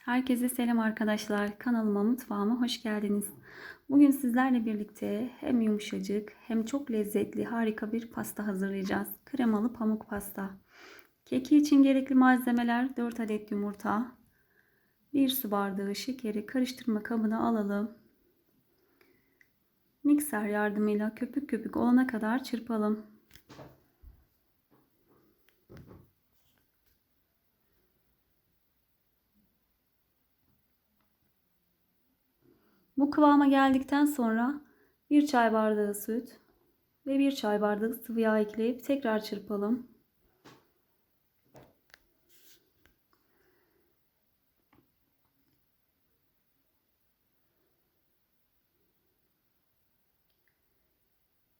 Herkese selam arkadaşlar. Kanalıma, mutfağıma hoş geldiniz. Bugün sizlerle birlikte hem yumuşacık hem çok lezzetli harika bir pasta hazırlayacağız. Kremalı pamuk pasta. Keki için gerekli malzemeler 4 adet yumurta, 1 su bardağı şekeri karıştırma kabına alalım. Mikser yardımıyla köpük köpük olana kadar çırpalım. Bu kıvama geldikten sonra 1 çay bardağı süt ve 1 çay bardağı sıvı yağ ekleyip tekrar çırpalım.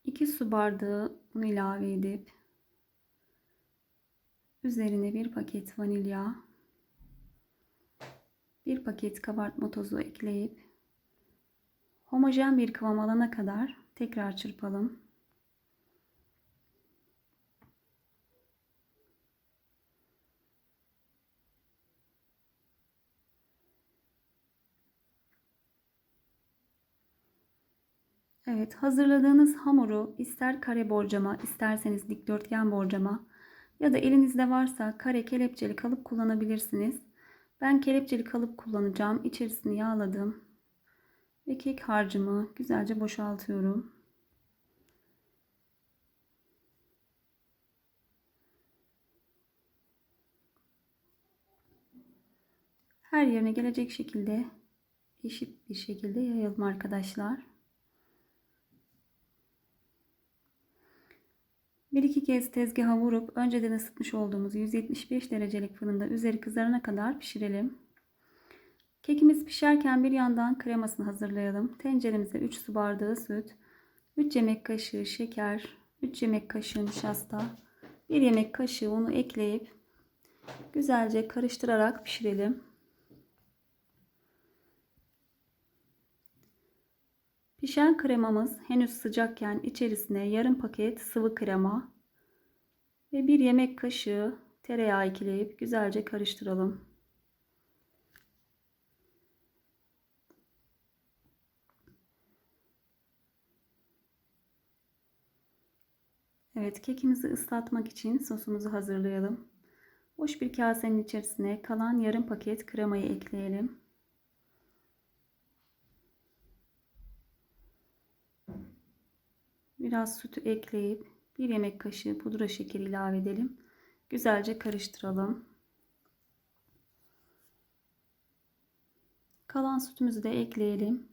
İki su bardağı un ilave edip üzerine bir paket vanilya, bir paket kabartma tozu ekleyip Homojen bir kıvam alana kadar tekrar çırpalım. Evet, hazırladığınız hamuru ister kare borcama, isterseniz dikdörtgen borcama ya da elinizde varsa kare kelepçeli kalıp kullanabilirsiniz. Ben kelepçeli kalıp kullanacağım. İçerisini yağladım ve kek harcımı güzelce boşaltıyorum. Her yerine gelecek şekilde eşit bir şekilde yayalım arkadaşlar. Bir iki kez tezgaha vurup önceden ısıtmış olduğumuz 175 derecelik fırında üzeri kızarana kadar pişirelim. Kekimiz pişerken bir yandan kremasını hazırlayalım. Tenceremize 3 su bardağı süt, 3 yemek kaşığı şeker, 3 yemek kaşığı nişasta, 1 yemek kaşığı unu ekleyip güzelce karıştırarak pişirelim. Pişen kremamız henüz sıcakken içerisine yarım paket sıvı krema ve 1 yemek kaşığı tereyağı ekleyip güzelce karıştıralım. Evet kekimizi ıslatmak için sosumuzu hazırlayalım. Boş bir kasenin içerisine kalan yarım paket kremayı ekleyelim. Biraz sütü ekleyip bir yemek kaşığı pudra şekeri ilave edelim. Güzelce karıştıralım. Kalan sütümüzü de ekleyelim.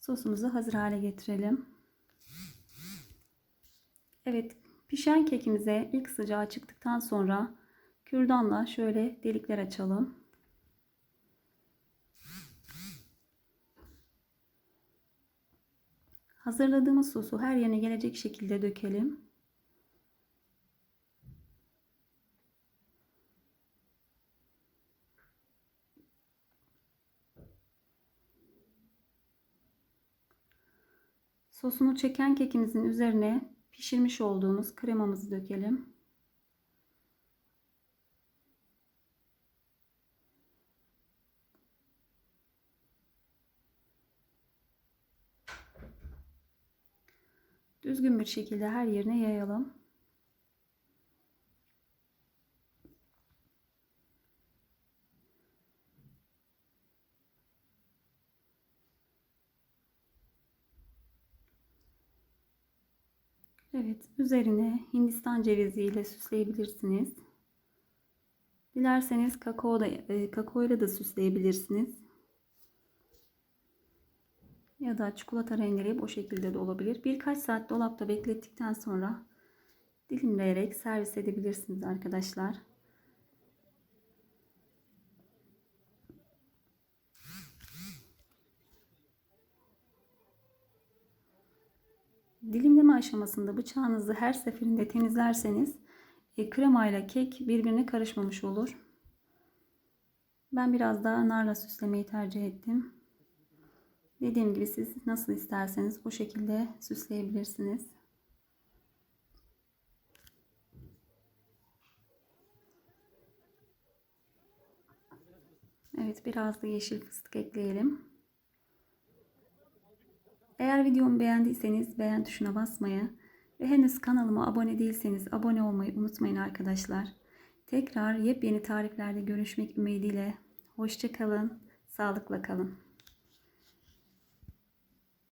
Sosumuzu hazır hale getirelim. Evet pişen kekimize ilk sıcağı çıktıktan sonra kürdanla şöyle delikler açalım. Hazırladığımız sosu her yerine gelecek şekilde dökelim. Sosunu çeken kekimizin üzerine pişirmiş olduğumuz kremamızı dökelim. Düzgün bir şekilde her yerine yayalım. Evet, üzerine Hindistan cevizi ile süsleyebilirsiniz. Dilerseniz kakao da e, kakao ile de süsleyebilirsiniz. Ya da çikolata rendeleyip o şekilde de olabilir. Birkaç saat dolapta beklettikten sonra dilimleyerek servis edebilirsiniz arkadaşlar. Dilimleme aşamasında bıçağınızı her seferinde temizlerseniz e, kremayla kek birbirine karışmamış olur. Ben biraz daha narla süslemeyi tercih ettim. Dediğim gibi siz nasıl isterseniz o şekilde süsleyebilirsiniz. Evet biraz da yeşil fıstık ekleyelim. Eğer videomu beğendiyseniz beğen tuşuna basmayı ve henüz kanalıma abone değilseniz abone olmayı unutmayın arkadaşlar. Tekrar yepyeni tariflerde görüşmek ümidiyle. Hoşça kalın, sağlıkla kalın.